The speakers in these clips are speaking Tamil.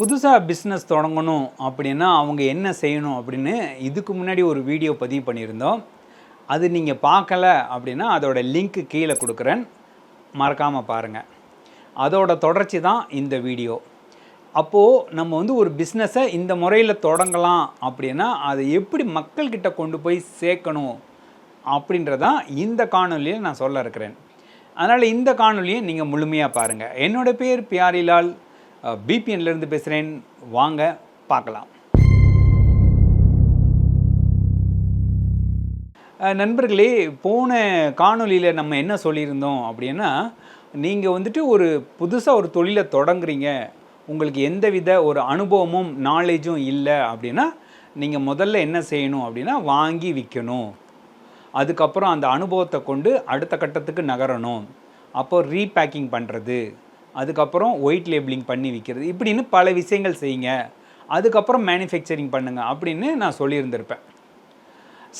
புதுசாக பிஸ்னஸ் தொடங்கணும் அப்படின்னா அவங்க என்ன செய்யணும் அப்படின்னு இதுக்கு முன்னாடி ஒரு வீடியோ பதிவு பண்ணியிருந்தோம். அது நீங்கள் பார்க்கல அப்படின்னா அதோட லிங்க்கு கீழே கொடுக்குறேன். மறக்காமல் பாருங்கள் அதோட தொடர்ச்சி தான் இந்த வீடியோ அப்போது நம்ம வந்து ஒரு பிஸ்னஸை இந்த முறையில் தொடங்கலாம் அப்படின்னா அதை எப்படி மக்கள்கிட்ட கொண்டு போய் சேர்க்கணும் அப்படின்றதான் இந்த காணொலியில் நான் சொல்ல இருக்கிறேன். அதனால் இந்த காணொலியை நீங்கள் முழுமையாக பாருங்கள் என்னோடய பேர் பியாரிலால். பிபிஎன்லேருந்து பேசுகிறேன் வாங்க பார்க்கலாம். நண்பர்களே போன காணொளியில் நம்ம என்ன சொல்லியிருந்தோம் அப்படின்னா நீங்கள் வந்துட்டு ஒரு புதுசாக ஒரு தொழிலை தொடங்குறீங்க. உங்களுக்கு எந்தவித ஒரு அனுபவமும் நாலேஜும் இல்லை அப்படின்னா நீங்கள் முதல்ல என்ன செய்யணும் அப்படின்னா வாங்கி விற்கணும் அதுக்கப்புறம் அந்த அனுபவத்தை கொண்டு அடுத்த கட்டத்துக்கு நகரணும். அப்போ ரீபேக்கிங் பண்ணுறது அதுக்கப்புறம் ஒயிட் லேபிளிங் பண்ணி விற்கிறது இப்படின்னு பல விஷயங்கள் செய்யுங்க. அதுக்கப்புறம் மேனுஃபேக்சரிங் பண்ணுங்க அப்படின்னு நான் சொல்லியிருந்திருப்பேன்.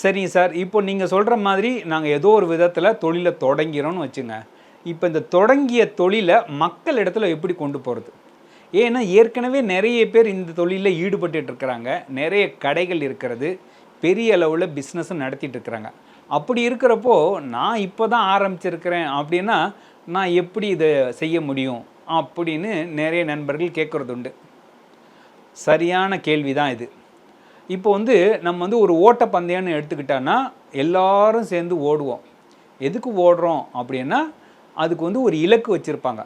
சரிங்க சார் இப்போ நீங்கள் சொல்கிற மாதிரி நாங்கள் ஏதோ ஒரு விதத்தில் தொழிலை தொடங்கிறோம்னு வச்சுங்க. இப்போ இந்த தொடங்கிய தொழிலை மக்கள் இடத்துல எப்படி கொண்டு போகிறது ஏன்னா ஏற்கனவே நிறைய பேர் இந்த தொழிலில் ஈடுபட்டு இருக்கிறாங்க. நிறைய கடைகள் இருக்கிறது. பெரிய அளவில் பிஸ்னஸும் நடத்திட்டு இருக்கிறாங்க. அப்படி இருக்கிறப்போ நான் இப்போ தான் ஆரம்பிச்சிருக்கிறேன் அப்படின்னா நான் எப்படி இதை செய்ய முடியும் அப்படின்னு நிறைய நண்பர்கள் கேட்குறது உண்டு சரியான கேள்வி தான் இது. இப்போ வந்து நம்ம வந்து ஒரு ஓட்டப்பந்தயம்னு எடுத்துக்கிட்டோன்னா எல்லாரும் சேர்ந்து ஓடுவோம். எதுக்கு ஓடுறோம் அப்படின்னா அதுக்கு வந்து ஒரு இலக்கு வச்சுருப்பாங்க.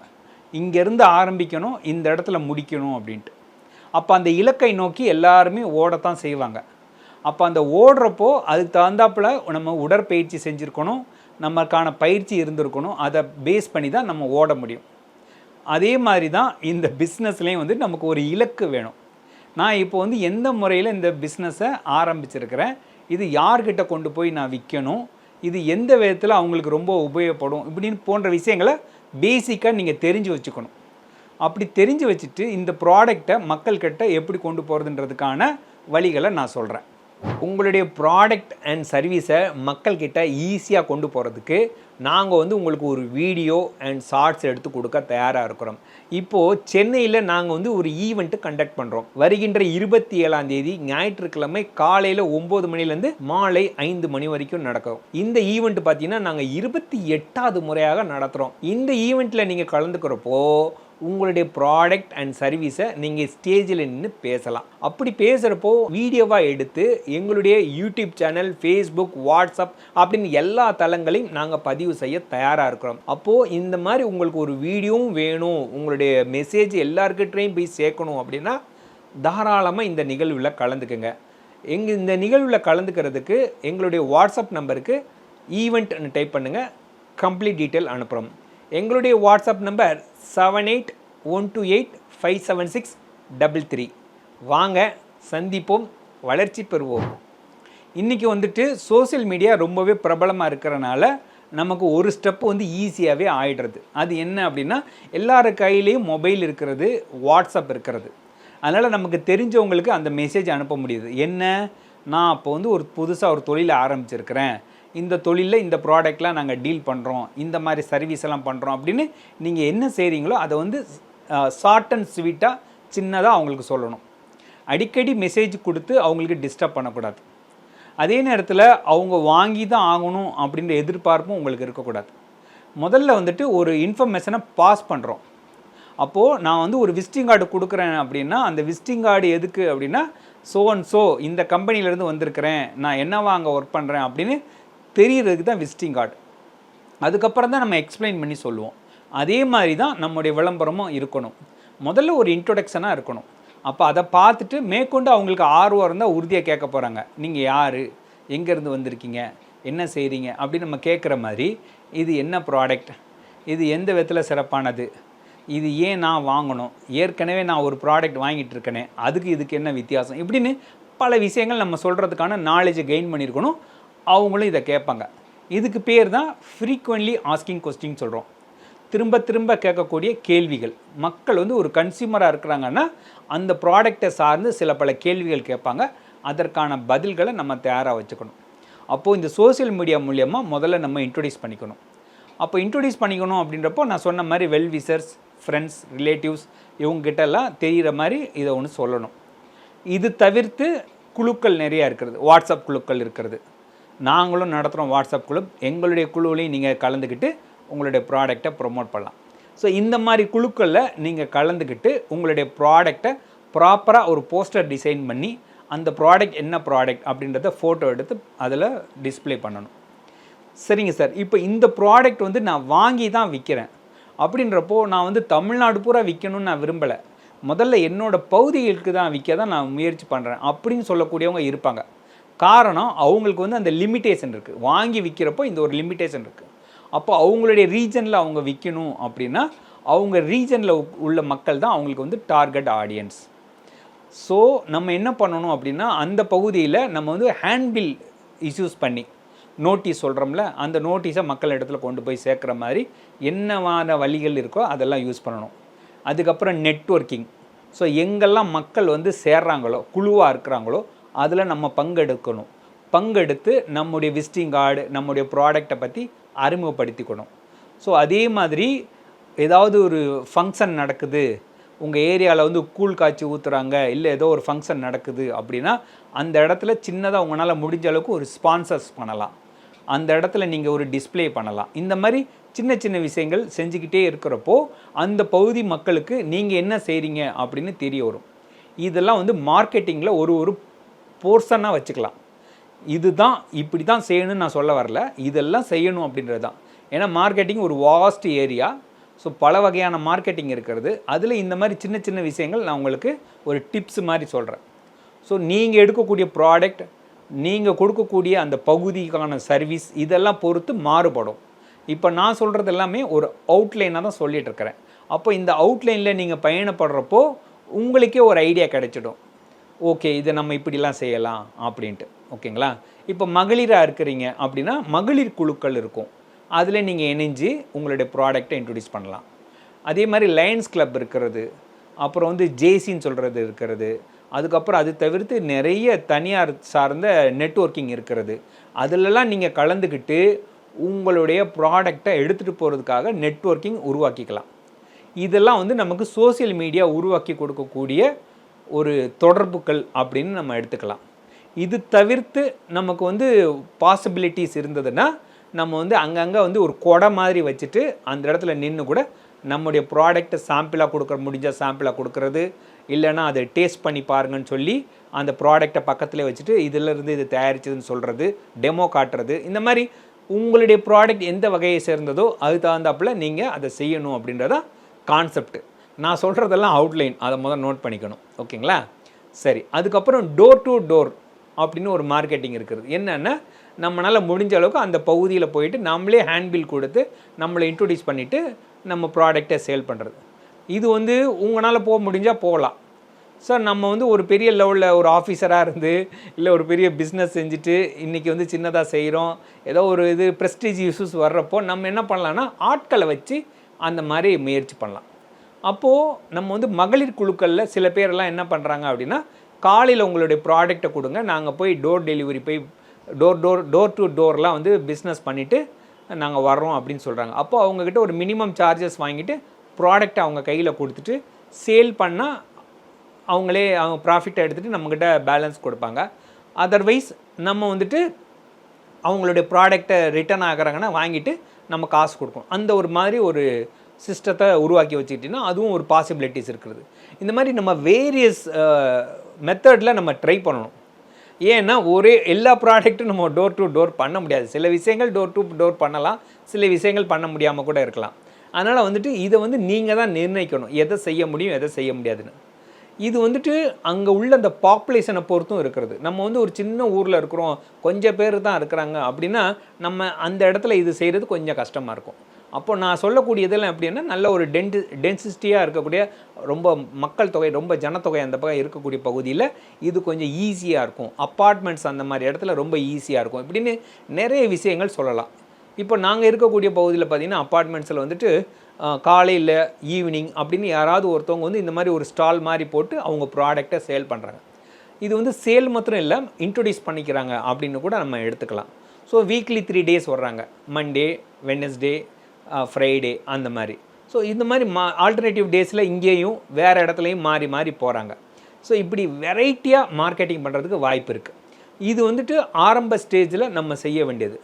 இங்கேருந்து ஆரம்பிக்கணும் இந்த இடத்துல முடிக்கணும் அப்படின்ட்டு. அப்போ அந்த இலக்கை நோக்கி எல்லாருமே ஓடத்தான் செய்வாங்க. அப்போ அந்த ஓடுறப்போ அதுக்கு தகுந்தாப்புல நம்ம உடற்பயிற்சி செஞ்சுருக்கணும். நமக்கான பயிற்சி இருந்திருக்கணும். அதை பேஸ் பண்ணி தான் நம்ம ஓட முடியும். அதே மாதிரி தான் இந்த பிஸ்னஸ்லேயும் வந்து நமக்கு ஒரு இலக்கு வேணும். நான் இப்போ வந்து எந்த முறையில் இந்த பிஸ்னஸை ஆரம்பிச்சிருக்கிறேன்? இது யார்கிட்ட கொண்டு போய் நான் விற்கணும் இது எந்த விதத்தில் அவங்களுக்கு ரொம்ப உபயோகப்படும்? இப்படின்னு போன்ற விஷயங்களை பேசிக்காக நீங்கள் தெரிஞ்சு வச்சுக்கணும். அப்படி தெரிஞ்சு வச்சுட்டு இந்த ப்ராடக்டை மக்கள்கிட்ட எப்படி கொண்டு போகிறதுன்றதுக்கான வழிகளை நான் சொல்கிறேன் உங்களுடைய ப்ராடக்ட் அண்ட் சர்வீஸை மக்கள்கிட்ட ஈஸியாக கொண்டு போகிறதுக்கு நாங்கள் வந்து உங்களுக்கு ஒரு வீடியோ அண்ட் ஷார்ட்ஸ் எடுத்து கொடுக்க தயாராக இருக்கிறோம். இப்போது சென்னையில் நாங்கள் வந்து ஒரு ஈவெண்ட்டு கண்டக்ட் பண்ணுறோம் வருகின்ற இருபத்தி ஏழாம் தேதி ஞாயிற்றுக்கிழமை காலையில் ஒம்பது மணிலேருந்து மாலை ஐந்து மணி வரைக்கும் நடக்கும். இந்த ஈவெண்ட் பார்த்தீங்கன்னா நாங்கள் இருபத்தி எட்டாவது முறையாக நடத்துகிறோம் இந்த ஈவெண்ட்டில் நீங்கள் கலந்துக்கிறப்போ உங்களுடைய ப்ராடக்ட் அண்ட் சர்வீஸை நீங்கள் ஸ்டேஜில் நின்று பேசலாம். அப்படி பேசுகிறப்போ வீடியோவாக எடுத்து எங்களுடைய யூடியூப் சேனல் ஃபேஸ்புக் வாட்ஸ்அப் அப்படின்னு எல்லா தளங்களையும் நாங்கள் பதிவு செய்ய தயாராக இருக்கிறோம். அப்போது இந்த மாதிரி உங்களுக்கு ஒரு வீடியோவும் வேணும். உங்களுடைய மெசேஜ் எல்லாருக்கிட்டையும் போய் சேர்க்கணும் அப்படின்னா தாராளமாக இந்த நிகழ்வில் கலந்துக்குங்க. எங்க இந்த நிகழ்வில் கலந்துக்கிறதுக்கு எங்களுடைய வாட்ஸ்அப் நம்பருக்கு ஈவெண்ட்னு டைப் பண்ணுங்கள் கம்ப்ளீட் டீட்டெயில் அனுப்புகிறோம் எங்களுடைய WhatsApp number seven eight one two eight five seven six double three. வாங்க சந்திப்போம் வளர்ச்சி பெறுவோம். இன்றைக்கி வந்துட்டு சோஷியல் மீடியா ரொம்பவே பிரபலமாக இருக்கிறனால நமக்கு ஒரு ஸ்டெப்பு வந்து ஈஸியாகவே ஆயிடுறது. அது என்ன அப்படின்னா எல்லார் கையிலையும் மொபைல் இருக்கிறது வாட்ஸ்அப் இருக்கிறது. அதனால் நமக்கு தெரிஞ்சவங்களுக்கு அந்த மெசேஜ் அனுப்ப முடியுது. என்ன? நான் அப்போ வந்து ஒரு புதுசாக ஒரு தொழிலை ஆரம்பிச்சிருக்கிறேன். இந்த தொழிலில் இந்த ப்ராடக்ட்லாம் நாங்கள் டீல் பண்ணுறோம் இந்த மாதிரி சர்வீஸ் எல்லாம் பண்ணுறோம் அப்படின்னு நீங்கள் என்ன செய்கிறீங்களோ அதை வந்து ஷார்ட் அண்ட் ஸ்வீட்டாக சின்னதாக அவங்களுக்கு சொல்லணும். அடிக்கடி மெசேஜ் கொடுத்து அவங்களுக்கு டிஸ்டர்ப் பண்ணக்கூடாது. அதே நேரத்தில் அவங்க வாங்கி தான் ஆகணும் அப்படின்ற எதிர்பார்ப்பும் உங்களுக்கு இருக்கக்கூடாது. முதல்ல வந்துட்டு ஒரு இன்ஃபர்மேஷனை பாஸ் பண்ணுறோம் அப்போது நான் வந்து ஒரு விசிட்டிங் கார்டு கொடுக்குறேன் அப்படின்னா அந்த விசிட்டிங் கார்டு எதுக்கு அப்படின்னா ஸோ அண்ட் ஸோ இந்த கம்பெனிலேருந்து வந்திருக்கிறேன் நான் என்னவா அங்கே ஒர்க் பண்ணுறேன் அப்படின்னு தெரிகிறதுக்கு தான் விசிட்டிங் கார்டு அதுக்கப்புறம் தான் நம்ம எக்ஸ்பிளைன் பண்ணி சொல்லுவோம். அதே மாதிரி தான் நம்முடைய விளம்பரமும் இருக்கணும். முதல்ல ஒரு இன்ட்ரொடக்ஷனாக இருக்கணும். அப்போ அதை பார்த்துட்டு மேற்கொண்டு அவங்களுக்கு ஆர்வம் இருந்தால் உறுதியாக கேட்க போகிறாங்க நீங்கள் யார்? எங்கேருந்து வந்திருக்கீங்க? என்ன செய்கிறீங்க அப்படின்னு நம்ம கேட்குற மாதிரி இது என்ன ப்ராடக்ட் இது எந்த விதத்தில் சிறப்பானது? இது ஏன் நான் வாங்கணும்? ஏற்கனவே நான் ஒரு ப்ராடக்ட் வாங்கிட்டு இருக்கேனே அதுக்கு இதுக்கு என்ன வித்தியாசம்? இப்படின்னு பல விஷயங்கள் நம்ம சொல்கிறதுக்கான நாலேஜை கெயின் பண்ணியிருக்கணும். அவங்களும் இதை கேட்பாங்க. இதுக்கு பேர் தான் ஃப்ரீக்வெண்ட்லி ஆஸ்கிங் கொஸ்டின் சொல்கிறோம் திரும்ப திரும்ப கேட்கக்கூடிய கேள்விகள். மக்கள் வந்து ஒரு கன்சியூமராக இருக்கிறாங்கன்னா அந்த ப்ராடக்டை சார்ந்து சில பல கேள்விகள் கேட்பாங்க. அதற்கான பதில்களை நம்ம தயாராக வச்சுக்கணும். அப்போது இந்த சோஷியல் மீடியா மூலியமாக முதல்ல நம்ம இன்ட்ரொடியூஸ் பண்ணிக்கணும். அப்போ இன்ட்ரொடியூஸ் பண்ணிக்கணும் அப்படின்றப்போ நான் சொன்ன மாதிரி வெல் விசர்ஸ் ஃப்ரெண்ட்ஸ் ரிலேட்டிவ்ஸ் இவங்ககிட்ட எல்லாம் தெரிகிற மாதிரி இதை ஒன்று சொல்லணும். இது தவிர்த்து குழுக்கள் நிறையா இருக்கிறது. வாட்ஸ்அப் குழுக்கள் இருக்கிறது. நாங்களும் நடத்துகிறோம் வாட்ஸ்அப் குழு எங்களுடைய குழுவிலையும் நீங்கள் கலந்துக்கிட்டு உங்களுடைய ப்ராடக்டை ப்ரொமோட் பண்ணலாம். ஸோ இந்த மாதிரி குழுக்களில் நீங்கள் கலந்துக்கிட்டு உங்களுடைய ப்ராடக்டை ப்ராப்பராக ஒரு போஸ்டர் டிசைன் பண்ணி அந்த ப்ராடக்ட் என்ன ப்ராடக்ட் அப்படின்றத ஃபோட்டோ எடுத்து அதில் டிஸ்ப்ளே பண்ணணும். சரிங்க சார். இப்போ இந்த ப்ராடக்ட் வந்து நான் வாங்கி தான் விற்கிறேன். அப்படின்றப்போ நான் வந்து தமிழ்நாடு பூரா விற்கணும்னு நான் விரும்பலை. முதல்ல என்னோடய பகுதிகளுக்கு தான் விற்க தான் நான் முயற்சி பண்ணுறேன். அப்படின்னு சொல்லக்கூடியவங்க இருப்பாங்க. காரணம் அவங்களுக்கு வந்து அந்த லிமிட்டேஷன் இருக்குது வாங்கி விற்கிறப்போ இந்த ஒரு லிமிட்டேஷன் இருக்குது அப்போ அவங்களுடைய ரீஜனில் அவங்க விற்கணும் அப்படின்னா அவங்க ரீஜனில் உள்ள மக்கள் தான் அவங்களுக்கு வந்து டார்கெட் ஆடியன்ஸ் ஸோ நம்ம என்ன பண்ணணும் அப்படின்னா அந்த பகுதியில் நம்ம வந்து ஹேண்ட்பில் இஷ்யூஸ் பண்ணி நோட்டீஸ் சொல்கிறோம்ல அந்த நோட்டீஸை மக்கள் இடத்துல கொண்டு போய் சேர்க்குற மாதிரி என்னவான வழிகள் இருக்கோ அதெல்லாம் யூஸ் பண்ணணும். அதுக்கப்புறம் நெட்வொர்க்கிங் ஸோ எங்கெல்லாம் மக்கள் வந்து சேர்றாங்களோ குழுவாக இருக்கிறாங்களோ அதில் நம்ம பங்கெடுக்கணும். பங்கெடுத்து நம்முடைய விசிட்டிங் கார்டு நம்முடைய ப்ராடக்டை பற்றி அறிமுகப்படுத்திக்கணும். ஸோ அதே மாதிரி ஏதாவது ஒரு ஃபங்க்ஷன் நடக்குது உங்கள் ஏரியாவில் வந்து கூழ் காய்ச்சி ஊற்றுறாங்க இல்லை ஏதோ ஒரு ஃபங்க்ஷன் நடக்குது அப்படின்னா அந்த இடத்துல சின்னதாக உங்களால் முடிஞ்ச அளவுக்கு ஒரு ஸ்பான்சர்ஸ் பண்ணலாம். அந்த இடத்துல நீங்கள் ஒரு டிஸ்ப்ளே பண்ணலாம். இந்த மாதிரி சின்ன சின்ன விஷயங்கள் செஞ்சுக்கிட்டே இருக்கிறப்போ அந்த பகுதி மக்களுக்கு நீங்கள் என்ன செய்கிறீங்க அப்படின்னு தெரிய வரும். இதெல்லாம் வந்து மார்க்கெட்டிங்கில் ஒரு ஒரு போர்ஷனாக வச்சுக்கலாம். இதுதான் இப்படி தான் செய்யணும்னு நான் சொல்ல வரல. இதெல்லாம் செய்யணும் அப்படின்றது தான் ஏன்னா மார்க்கெட்டிங் ஒரு வாஸ்ட் ஏரியா ஸோ பல வகையான மார்க்கெட்டிங் இருக்கிறது. அதில் இந்த மாதிரி சின்ன சின்ன விஷயங்கள் நான் உங்களுக்கு ஒரு டிப்ஸ் மாதிரி சொல்கிறேன் ஸோ நீங்கள் எடுக்கக்கூடிய ப்ராடக்ட் நீங்கள் கொடுக்கக்கூடிய அந்த பகுதிக்கான சர்வீஸ் இதெல்லாம் பொறுத்து மாறுபடும். இப்போ நான் சொல்கிறது எல்லாமே ஒரு அவுட்லைனாக தான் சொல்லிகிட்ருக்கிறேன் அப்போ இந்த அவுட்லைனில் நீங்கள் பயணப்படுறப்போ உங்களுக்கே ஒரு ஐடியா கிடைச்சிடும். ஓகே இதை நம்ம இப்படிலாம் செய்யலாம் அப்படின்ட்டு. ஓகேங்களா? இப்போ மகளிராக இருக்கிறீங்க அப்படின்னா மகளிர் குழுக்கள் இருக்கும். அதில் நீங்கள் இணைஞ்சு உங்களுடைய ப்ராடக்டை இன்ட்ரடியூஸ் பண்ணலாம். அதே மாதிரி லயன்ஸ் கிளப் இருக்கிறது அப்புறம் வந்து ஜேசின்னு சொல்கிறது இருக்கிறது அதுக்கப்புறம் அது தவிர்த்து நிறைய தனியார் சார்ந்த நெட்வொர்க்கிங் இருக்கிறது. அதிலெல்லாம் நீங்கள் கலந்துக்கிட்டு உங்களுடைய ப்ராடக்டை எடுத்துகிட்டு போகிறதுக்காக நெட்வொர்க்கிங் உருவாக்கிக்கலாம். இதெல்லாம் வந்து நமக்கு சோசியல் மீடியா உருவாக்கி கொடுக்கக்கூடிய ஒரு தொடர்புகள் அப்படின்னு நம்ம எடுத்துக்கலாம். இது தவிர்த்து நமக்கு வந்து பாசிபிலிட்டிஸ் இருந்ததுன்னா நம்ம வந்து அங்கங்கே வந்து ஒரு கொடை மாதிரி வச்சுட்டு அந்த இடத்துல நின்று கூட நம்முடைய ப்ராடக்ட்டை சாம்பிளாக கொடுக்குற முடிஞ்சால் சாம்பிளாக கொடுக்குறது இல்லைன்னா அதை டேஸ்ட் பண்ணி பாருங்கன்னு சொல்லி அந்த ப்ராடக்டை பக்கத்தில் வச்சுட்டு இதிலிருந்து இது தயாரிச்சதுன்னு சொல்கிறது டெமோ காட்டுறது இந்த மாதிரி உங்களுடைய ப்ராடக்ட் எந்த வகையை சேர்ந்ததோ அது தகுந்தாப்புல நீங்கள் அதை செய்யணும் அப்படின்றதான் கான்செப்ட் நான் சொல்கிறதெல்லாம் அவுட்லைன் அதை முதல் நோட் பண்ணிக்கணும். ஓகேங்களா? சரி. அதுக்கப்புறம் டோர் டு டோர் அப்படின்னு ஒரு மார்க்கெட்டிங் இருக்குது. என்னென்னா நம்மளால் முடிஞ்ச அளவுக்கு அந்த பகுதியில் போயிட்டு நம்மளே ஹேண்ட்பில் கொடுத்து நம்மளை இன்ட்ரொடியூஸ் பண்ணிவிட்டு நம்ம ப்ராடக்டை சேல் பண்ணுறது இது வந்து உங்களால் போக முடிஞ்சால் போகலாம். சார் நம்ம வந்து ஒரு பெரிய லெவலில் ஒரு ஆஃபீஸராக இருந்து இல்லை ஒரு பெரிய பிஸ்னஸ் செஞ்சுட்டு இன்றைக்கி வந்து சின்னதாக செய்கிறோம் ஏதோ ஒரு இது ப்ரெஸ்டீஜ் இஷ்யூஸ் வர்றப்போ நம்ம என்ன பண்ணலான்னா ஆட்களை வச்சு அந்த மாதிரி முயற்சி பண்ணலாம். அப்போது நம்ம வந்து மகளிர் குழுக்களில் சில பேரெல்லாம் என்ன பண்ணுறாங்க அப்படின்னா காலையில் உங்களுடைய ப்ராடக்டை கொடுங்க. நாங்கள் போய் டோர் டெலிவரி போய் டோர் டோர் டோர் டு டோர்லாம் வந்து பிஸ்னஸ் பண்ணிவிட்டு நாங்கள் வர்றோம் அப்படின்னு சொல்கிறாங்க அப்போது அவங்கக்கிட்ட ஒரு மினிமம் சார்ஜஸ் வாங்கிட்டு ப்ராடக்ட்டை அவங்க கையில் கொடுத்துட்டு சேல் பண்ணால் அவங்களே அவங்க ப்ராஃபிட்டை எடுத்துகிட்டு நம்மக்கிட்ட பேலன்ஸ் கொடுப்பாங்க. அதர்வைஸ் நம்ம வந்துட்டு அவங்களுடைய ப்ராடக்டை ரிட்டர்ன் ஆகிறாங்கன்னா வாங்கிட்டு நம்ம காசு கொடுக்கணும். அந்த ஒரு மாதிரி ஒரு சிஸ்டத்தை உருவாக்கி வச்சுக்கிட்டிங்கன்னா அதுவும் ஒரு பாசிபிலிட்டிஸ் இருக்கிறது. இந்த மாதிரி நம்ம வேரியஸ் மெத்தடில் நம்ம ட்ரை பண்ணணும். ஏன்னா ஒரே எல்லா ப்ராடக்ட்டும் நம்ம டோர் டு டோர் பண்ண முடியாது. சில விஷயங்கள் டோர் டு டோர் பண்ணலாம் சில விஷயங்கள் பண்ண முடியாமல் கூட இருக்கலாம். அதனால் வந்துட்டு இதை வந்து நீங்கள் தான் நிர்ணயிக்கணும். எதை செய்ய முடியும் எதை செய்ய முடியாதுன்னு. இது வந்துட்டு அங்கே உள்ள அந்த பாப்புலேஷனை பொறுத்தும் இருக்கிறது. நம்ம வந்து ஒரு சின்ன ஊரில் இருக்கிறோம். கொஞ்சம் பேர் தான் இருக்கிறாங்க அப்படின்னா நம்ம அந்த இடத்துல இது செய்கிறது கொஞ்சம் கஷ்டமாக இருக்கும். அப்போ நான் சொல்லக்கூடியதெல்லாம் எப்படின்னா நல்ல ஒரு டென்டி டென்சிட்டியாக இருக்கக்கூடிய ரொம்ப மக்கள் தொகை ரொம்ப ஜனத்தொகை அந்த பக்கம் இருக்கக்கூடிய பகுதியில் இது கொஞ்சம் ஈஸியாக இருக்கும். அப்பார்ட்மெண்ட்ஸ் அந்த மாதிரி இடத்துல ரொம்ப ஈஸியாக இருக்கும். இப்படின்னு நிறைய விஷயங்கள் சொல்லலாம். இப்போ நாங்கள் இருக்கக்கூடிய பகுதியில் பார்த்திங்கன்னா அப்பார்ட்மெண்ட்ஸில் வந்துட்டு காலையில் ஈவினிங் அப்படின்னு யாராவது ஒருத்தவங்க வந்து இந்த மாதிரி ஒரு ஸ்டால் மாதிரி போட்டு அவங்க ப்ராடக்டை சேல் பண்ணுறாங்க இது வந்து சேல் மாத்திரம் இல்லை இன்ட்ரொடியூஸ் பண்ணிக்கிறாங்க அப்படின்னு கூட நம்ம எடுத்துக்கலாம். ஸோ வீக்லி த்ரீ டேஸ் வர்றாங்க. மண்டே வெனஸ்டே ஃப்ரைடே அந்த மாதிரி. ஸோ இந்த மாதிரி மா ஆல்டர்னேட்டிவ் டேஸில் இங்கேயும் வேறு இடத்துலையும் மாறி மாறி போகிறாங்க ஸோ இப்படி வெரைட்டியாக மார்க்கெட்டிங் பண்ணுறதுக்கு வாய்ப்பு இருக்குது இது வந்துட்டு ஆரம்ப ஸ்டேஜில் நம்ம செய்ய வேண்டியது.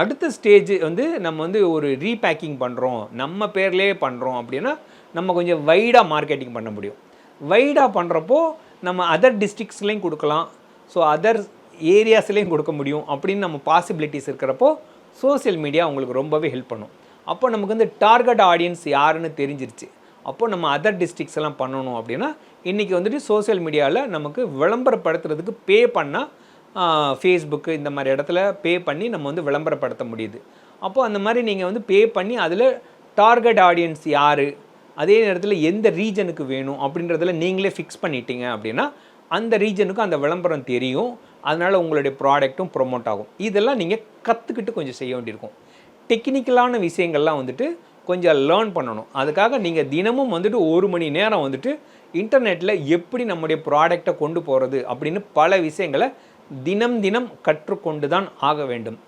அடுத்த ஸ்டேஜ் வந்து நம்ம வந்து ஒரு ரீபேக்கிங் பண்ணுறோம் நம்ம பேர்லேயே பண்ணுறோம் அப்படின்னா நம்ம கொஞ்சம் வைடாக மார்க்கெட்டிங் பண்ண முடியும். வைடாக பண்ணுறப்போ நம்ம அதர் டிஸ்ட்ரிக்ஸ்லேயும் கொடுக்கலாம். ஸோ அதர் ஏரியாஸ்லேயும் கொடுக்க முடியும் அப்படின்னு நம்ம பாசிபிலிட்டிஸ் இருக்கிறப்போ சோசியல் மீடியா உங்களுக்கு ரொம்பவே ஹெல்ப் பண்ணும். அப்போ நமக்கு வந்து டார்கெட் ஆடியன்ஸ் யாருன்னு தெரிஞ்சிருச்சு. அப்போ நம்ம அதர் டிஸ்ட்ரிக்ஸ் எல்லாம் பண்ணணும் அப்படின்னா இன்றைக்கி வந்துட்டு சோஷியல் மீடியாவில் நமக்கு விளம்பரப்படுத்துறதுக்கு பே பண்ணால் ஃபேஸ்புக்கு இந்த மாதிரி இடத்துல பே பண்ணி நம்ம வந்து விளம்பரப்படுத்த முடியுது. அப்போது அந்த மாதிரி நீங்கள் வந்து பே பண்ணி அதில் டார்கெட் ஆடியன்ஸ் யார் அதே நேரத்தில் எந்த ரீஜனுக்கு வேணும் அப்படின்றதில் நீங்களே ஃபிக்ஸ் பண்ணிட்டீங்க அப்படின்னா அந்த ரீஜனுக்கும் அந்த விளம்பரம் தெரியும். அதனால் உங்களுடைய ப்ராடக்ட்டும் ப்ரொமோட் ஆகும். இதெல்லாம் நீங்கள் கற்றுக்கிட்டு கொஞ்சம் செய்ய வேண்டியிருக்கும். டெக்னிக்கலான விஷயங்கள்லாம் வந்துட்டு கொஞ்சம் லேர்ன் பண்ணணும். அதுக்காக நீங்கள் தினமும் வந்துட்டு ஒரு மணி நேரம் வந்துட்டு இன்டர்நெட்டில் எப்படி நம்முடைய ப்ராடக்டை கொண்டு போகிறது அப்படின்னு பல விஷயங்களை தினம் தினம் கற்றுக்கொண்டு தான் ஆக வேண்டும்.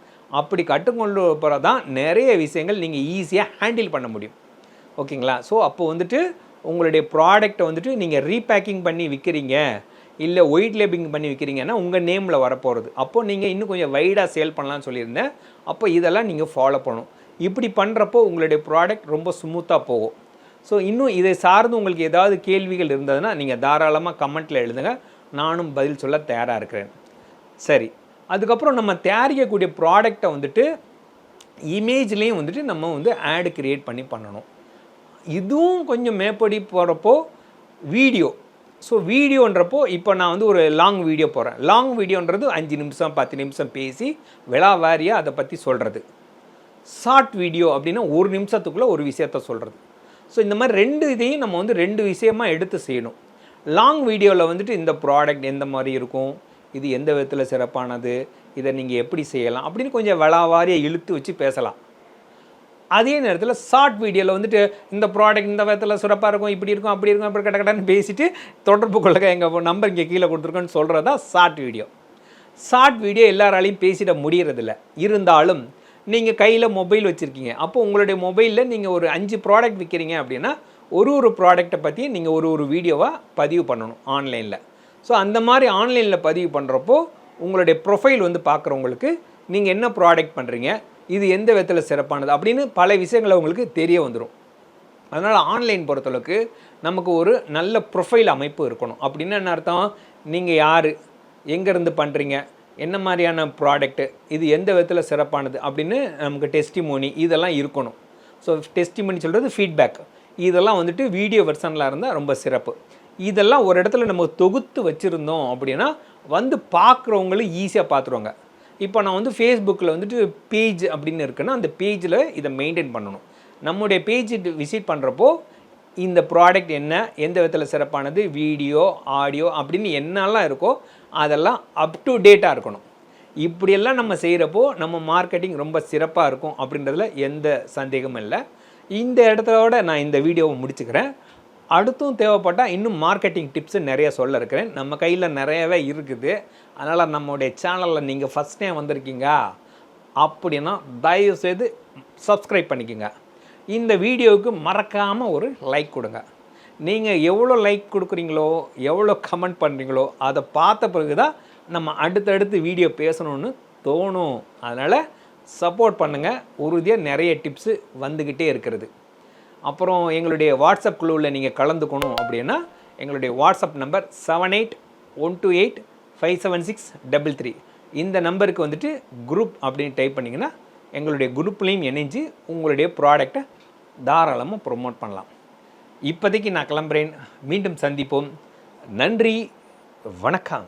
அப்படி கற்றுக்கொண்டு போகிறது தான் நிறைய விஷயங்கள் நீங்கள் ஈஸியாக ஹேண்டில் பண்ண முடியும். ஓகேங்களா? ஸோ அப்போ வந்துட்டு உங்களுடைய ப்ராடக்டை வந்துட்டு நீங்கள் ரீபேக்கிங் பண்ணி விற்கிறீங்க இல்லை ஒயிட் லேபிங் பண்ணி விற்கிறீங்கன்னா உங்கள் நேமில் வரப்போகிறது அப்போ நீங்கள் இன்னும் கொஞ்சம் வைடாக சேல் பண்ணலாம்னு சொல்லியிருந்தேன். அப்போ இதெல்லாம் நீங்கள் ஃபாலோ பண்ணணும். இப்படி பண்ணுறப்போ உங்களுடைய ப்ராடக்ட் ரொம்ப ஸ்மூத்தாக போகும். ஸோ இன்னும் இதை சார்ந்து உங்களுக்கு ஏதாவது கேள்விகள் இருந்ததுன்னா நீங்கள் தாராளமாக கமெண்ட்டில் எழுதுங்க. நானும் பதில் சொல்ல தயாராக இருக்கிறேன். சரி. அதுக்கப்புறம் நம்ம தயாரிக்கக்கூடிய ப்ராடக்டை வந்துட்டு இமேஜ்லேயும் வந்துட்டு நம்ம வந்து ஆடு க்ரியேட் பண்ணி பண்ணணும். இதுவும் கொஞ்சம் மேப்படி போகிறப்போ வீடியோ ஸோ வீடியோன்றப்போ இப்போ நான் வந்து ஒரு லாங் வீடியோ போகிறேன் லாங் வீடியோன்றது அஞ்சு நிமிஷம் பத்து நிமிஷம் பேசி விழாவாரியாக அதை பற்றி சொல்கிறது ஷார்ட் வீடியோ அப்படின்னா ஒரு நிமிஷத்துக்குள்ளே ஒரு விஷயத்த சொல்கிறது ஸோ இந்த மாதிரி ரெண்டு இதையும் நம்ம வந்து ரெண்டு விஷயமாக எடுத்து செய்யணும். லாங் வீடியோவில் வந்துட்டு இந்த ப்ராடக்ட் எந்த மாதிரி இருக்கும் இது எந்த விதத்தில் சிறப்பானது இதை நீங்கள் எப்படி செய்யலாம் அப்படின்னு கொஞ்சம் விழாவாரியாக இழுத்து வச்சு பேசலாம். அதே நேரத்தில் ஷார்ட் வீடியோவில் வந்துட்டு இந்த ப்ராடக்ட் இந்த விதத்தில் சிறப்பாக இருக்கும் இப்படி இருக்கும் அப்படி இருக்கும் அப்படி கட்ட கட்டன்னு பேசிட்டு தொடர்பு கொள்ளுங்க எங்கள் நம்பர் இங்கே கீழே கொடுத்துருக்கோன்னு சொல்கிறது தான் ஷார்ட் வீடியோ ஷார்ட் வீடியோ எல்லாராலையும் பேசிட முடியறதில்ல. இருந்தாலும் நீங்கள் கையில் மொபைல் வச்சுருக்கீங்க. அப்போ உங்களுடைய மொபைலில் நீங்கள் ஒரு அஞ்சு ப்ராடக்ட் விற்கிறீங்க அப்படின்னா ஒரு ஒரு ப்ராடக்ட்டை பற்றி நீங்கள் ஒரு ஒரு வீடியோவாக பதிவு பண்ணணும் ஆன்லைனில் ஸோ அந்த மாதிரி ஆன்லைனில் பதிவு பண்ணுறப்போ உங்களுடைய ப்ரொஃபைல் வந்து பார்க்குறவங்களுக்கு நீங்கள் என்ன ப்ராடக்ட் பண்ணுறீங்க இது எந்த விதத்தில் சிறப்பானது அப்படின்னு பல விஷயங்கள் உங்களுக்கு தெரிய வந்துடும் அதனால் ஆன்லைன் பொறுத்தளவுக்கு நமக்கு ஒரு நல்ல ப்ரொஃபைல் அமைப்பு இருக்கணும். அப்படின்னு என்ன அர்த்தம்? நீங்கள் யார்? எங்கேருந்து பண்ணுறீங்க என்ன மாதிரியான ப்ராடக்ட்டு இது எந்த விதத்தில் சிறப்பானது? அப்படின்னு நமக்கு டெஸ்டிமோனி இதெல்லாம் இருக்கணும். ஸோ டெஸ்டிமோனி சொல்கிறது ஃபீட்பேக் இதெல்லாம் வந்துட்டு வீடியோ வெர்ஷனில் இருந்தால் ரொம்ப சிறப்பு. இதெல்லாம் ஒரு இடத்துல நம்ம தொகுத்து வச்சுருந்தோம் அப்படின்னா வந்து பார்க்குறவங்களும் ஈஸியாக பார்த்துருவாங்க. இப்போ நான் வந்து ஃபேஸ்புக்கில் வந்துட்டு பேஜ் அப்படின்னு இருக்குன்னா அந்த பேஜில் இதை மெயின்டைன் பண்ணணும். நம்முடைய பேஜ் விசிட் பண்ணுறப்போ இந்த ப்ராடக்ட் என்ன எந்த விதத்தில் சிறப்பானது வீடியோ ஆடியோ அப்படின்னு என்னெல்லாம் இருக்கோ அதெல்லாம் அப் டு டேட்டாக இருக்கணும். இப்படியெல்லாம் நம்ம செய்கிறப்போ நம்ம மார்க்கெட்டிங் ரொம்ப சிறப்பாக இருக்கும் அப்படின்றதுல எந்த சந்தேகமும் இல்லை. இந்த இடத்தோட நான் இந்த வீடியோவை முடிச்சுக்கிறேன். அடுத்தும் தேவைப்பட்டால் இன்னும் மார்க்கெட்டிங் டிப்ஸு நிறைய சொல்ல இருக்கிறேன் நம்ம கையில் நிறையவே இருக்குது. அதனால் நம்மளுடைய சேனலில் நீங்கள் ஃபஸ்ட் டைம் வந்திருக்கீங்க அப்படின்னா தயவுசெய்து சப்ஸ்கிரைப் பண்ணிக்கோங்க. இந்த வீடியோவுக்கு மறக்காமல் ஒரு லைக் கொடுங்க. நீங்கள் எவ்வளோ லைக் கொடுக்குறீங்களோ எவ்வளோ கமெண்ட் பண்ணுறீங்களோ அதை பார்த்த பிறகு தான் நம்ம அடுத்தடுத்து வீடியோ பேசணும்னு தோணும். அதனால் சப்போர்ட் பண்ணுங்கள் உறுதியாக நிறைய டிப்ஸு வந்துக்கிட்டே இருக்கிறது. அப்புறம் எங்களுடைய வாட்ஸ்அப் குழுவில் நீங்கள் கலந்துக்கணும் அப்படின்னா எங்களுடைய WhatsApp number seven eight one two eight five seven six double three இந்த நம்பருக்கு வந்துட்டு குரூப் அப்படின்னு டைப் பண்ணிங்கன்னா எங்களுடைய குரூப்லேயும் இணைஞ்சு உங்களுடைய ப்ராடக்டை தாராளமாக ப்ரொமோட் பண்ணலாம். இப்போதைக்கு நான் கிளம்புறேன். மீண்டும் சந்திப்போம். நன்றி. வணக்கம்.